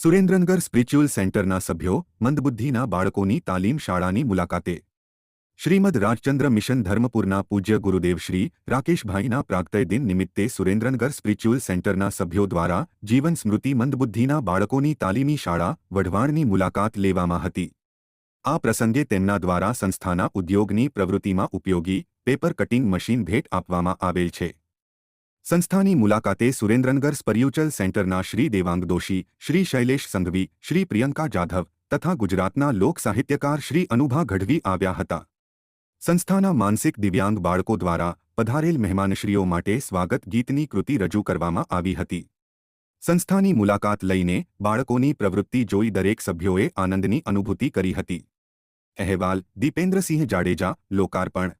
Surendranagar spiritual સેન્ટરના સભ્યો મંદબુદ્ધિના બાળકોની તાલીમ શાળાની મુલાકાતે શ્રીમદ રાજચંદ્ર મિશન ધર્મપુરના પૂજ્ય ગુરુદેવ શ્રી રાકેશભાઈના પ્રાગતય દિન નિમિત્તે સુરેન્દ્રનગર સ્પિરિચ્યુઅલ સેન્ટરના સભ્યો દ્વારા જીવન સ્મૃતિ મંદબુદ્ધિના બાળકોની તાલીમી શાળા વઢવાણની મુલાકાત લેવામાં હતી આ પ્રસંગે તેમના દ્વારા સંસ્થાના ઉદ્યોગની પ્રવૃત્તિમાં ઉપયોગી પેપર કટિંગ મશીન ભેટ આપવામાં આવેલ છે संस्थाની મુલાકાતે સુરેન્દ્રનગર સ્પર્યુચલ સેન્ટરના શ્રી દેવાંગ દોશી શ્રી શૈલેશ સંગવી શ્રી પ્રિયંકા જાધવ તથા ગુજરાતના લોકસાહિત્યકાર શ્રી અનુભા ઘડવી આવ્યા હતા સંસ્થાના માનસિક દિવ્યાંગ બાળકો દ્વારા પધારેલ મહેમાનશ્રીઓ માટે સ્વાગત ગીતની કૃતિ રજૂ કરવામાં આવી હતી સંસ્થાની મુલાકાત લઈને બાળકોની પ્રવૃત્તિ જોઈ દરેક સભ્યોએ આનંદની અનુભૂતિ કરી હતી અહેવાલ દીપેન્દ્રસિંહ જાડેજા લોકાર્પણ